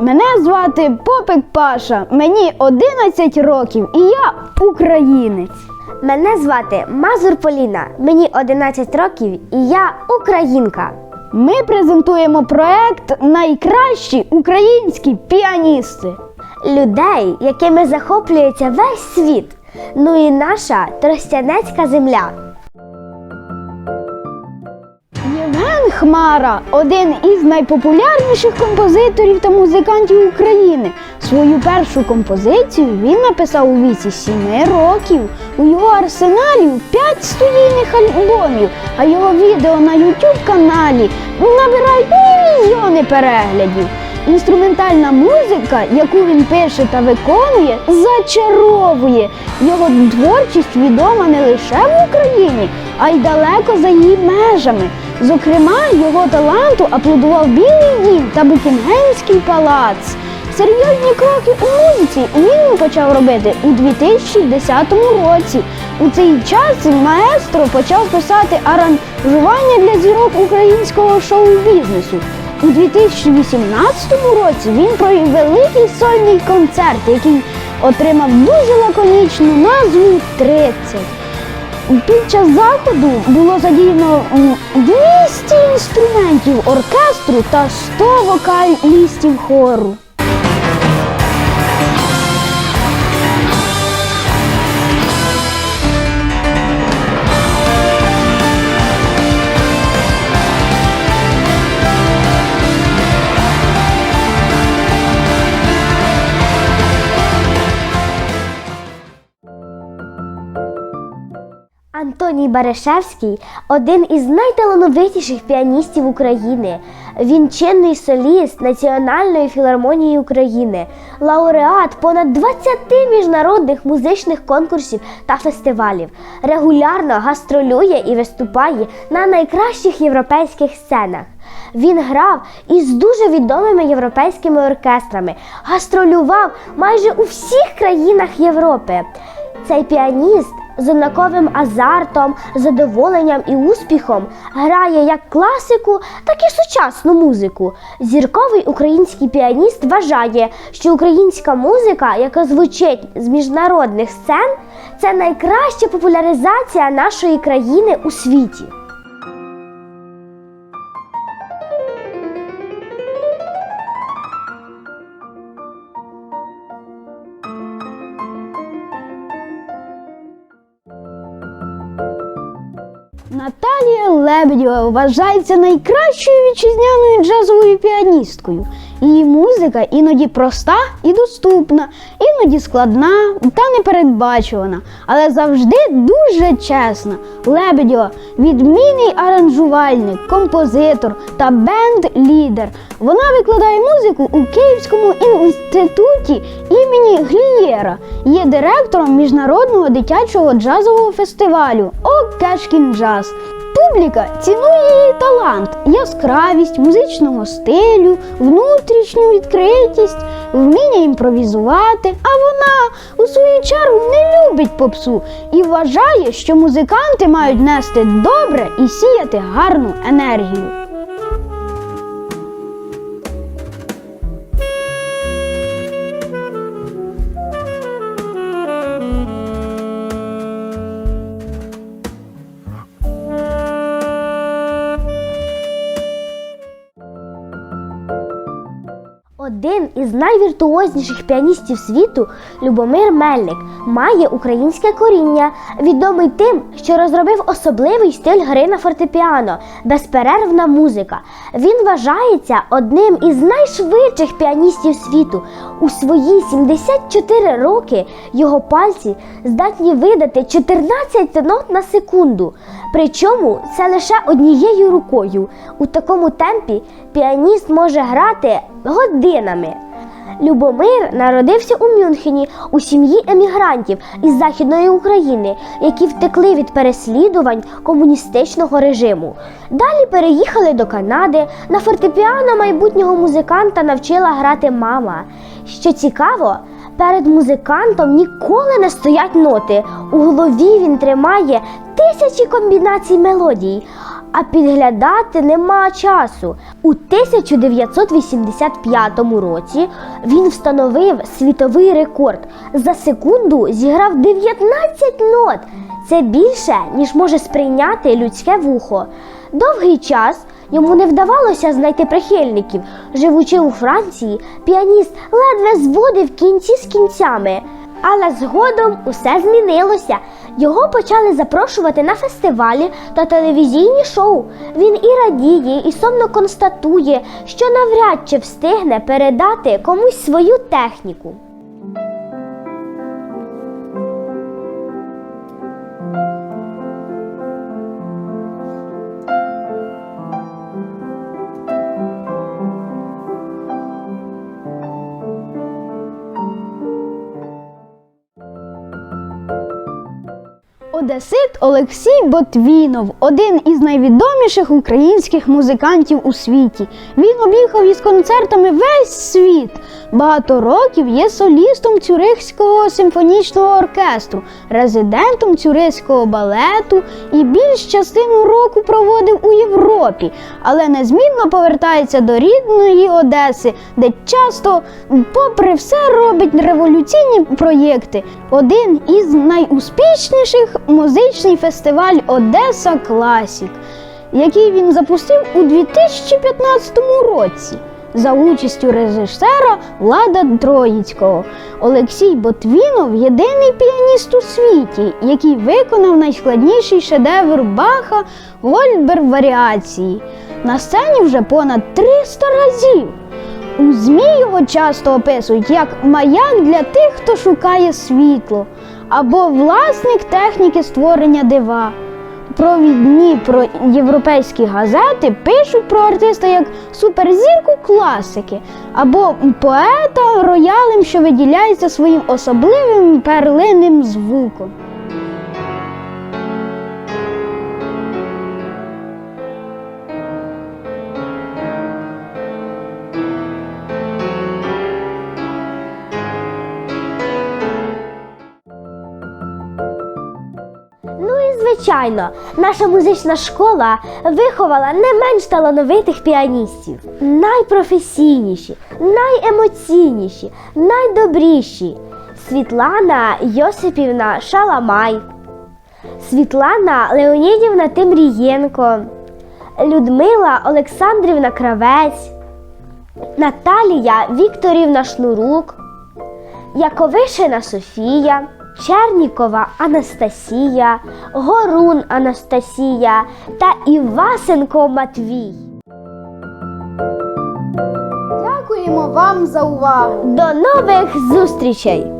Мене звати Попик Паша. Мені 11 років і я українець. Мене звати Мазур Поліна. Мені 11 років і я українка. Ми презентуємо проект Найкращі українські піаністи. Людей, якими захоплюється весь світ. Ну і наша тростянецька земля. Хмара один із найпопулярніших композиторів та музикантів України. Свою першу композицію він написав у віці 7 років. У його арсеналі 5 студійних альбомів, а його відео на YouTube каналі набирають мільйони переглядів. Інструментальна музика, яку він пише та виконує, зачаровує. Його творчість відома не лише в Україні, а й далеко за її межами. Зокрема, його таланту аплодував Білий Дім та Букінгемський палац. Серйозні кроки у музиці він почав робити у 2010 році. У цей час маестро почав писати аранжування для зірок українського шоу-бізнесу. У 2018 році він провів великий сольний концерт, який отримав дуже лаконічну назву 30. Під час заходу було задіяно 200 інструментів оркестру та 100 вокалістів хору. Баришевський один із найталановитіших піаністів України. Він чинний соліст Національної філармонії України, лауреат понад 20 міжнародних музичних конкурсів та фестивалів. Регулярно гастролює і виступає на найкращих європейських сценах. Він грав із дуже відомими європейськими оркестрами, гастролював майже у всіх країнах Європи. Цей піаніст з однаковим азартом, задоволенням і успіхом грає як класику, так і сучасну музику. Зірковий український піаніст вважає, що українська музика, яка звучить з міжнародних сцен, це найкраща популяризація нашої країни у світі. Наталія Лебедєва вважається найкращою вітчизняною джазовою піаністкою. Її музика іноді проста і доступна, іноді складна та непередбачувана, але завжди дуже чесна. Лебедєва відмінний аранжувальник, композитор та бенд-лідер. Вона викладає музику у Київському інституті імені Глієра. Є директором міжнародного дитячого джазового фестивалю Окешкін Джаз. Публіка цінує її талант, яскравість музичного стилю, внутрішню відкритість, вміння імпровізувати. А вона у свою чергу не любить попсу і вважає, що музиканти мають нести добре і сіяти гарну енергію. Один із найвіртуозніших піаністів світу, Любомир Мельник, має українське коріння, відомий тим, що розробив особливий стиль гри на фортепіано, безперервна музика. Він вважається одним із найшвидших піаністів світу. У свої 74 роки його пальці здатні видати 14 нот на секунду. Причому це лише однією рукою. У такому темпі піаніст може грати годинами. Любомир народився у Мюнхені у сім'ї емігрантів із Західної України, які втекли від переслідувань комуністичного режиму. Далі переїхали до Канади. На фортепіано майбутнього музиканта навчила грати мама. Що цікаво, перед музикантом ніколи не стоять ноти. У голові він тримає тисячі комбінацій мелодій, а підглядати нема часу. У 1985 році він встановив світовий рекорд. За секунду зіграв 19 нот. Це більше, ніж може сприйняти людське вухо. Довгий час йому не вдавалося знайти прихильників. Живучи у Франції, піаніст ледве зводив кінці з кінцями. Але згодом усе змінилося. Його почали запрошувати на фестивалі та телевізійні шоу. Він і радіє, і сумно констатує, що навряд чи встигне передати комусь свою техніку. Одесит Олексій Ботвінов один із найвідоміших українських музикантів у світі. Він об'їхав із концертами весь світ. Багато років є солістом Цюрихського симфонічного оркестру, резидентом Цюрихського балету і більш частину року проводив у Європі, але незмінно повертається до рідної Одеси, де часто, попри все, робить революційні проєкти. Один із найуспішніших музичний фестиваль Одеса Класік, який він запустив у 2015 році. За участю режисера Влада Троїцького Олексій Ботвінов єдиний піаніст у світі, який виконав найскладніший шедевр Баха Гольдберг варіації. На сцені вже понад 300 разів. У ЗМІ його часто описують як маяк для тих, хто шукає світло, або власник техніки створення дива. Провідні про європейські газети пишуть про артиста як суперзірку класики, або поета роялем, що виділяється своїм особливим перлинним звуком. Звичайно, наша музична школа виховала не менш талановитих піаністів. Найпрофесійніші, найемоційніші, найдобріші. Світлана Йосипівна Шаламай, Світлана Леонідівна Тимрієнко, Людмила Олександрівна Кравець, Наталія Вікторівна Шнурук, Яковишина Софія, Чернікова Анастасія, Горун Анастасія та Івасенко Матвій. Дякуємо вам за увагу! До нових зустрічей!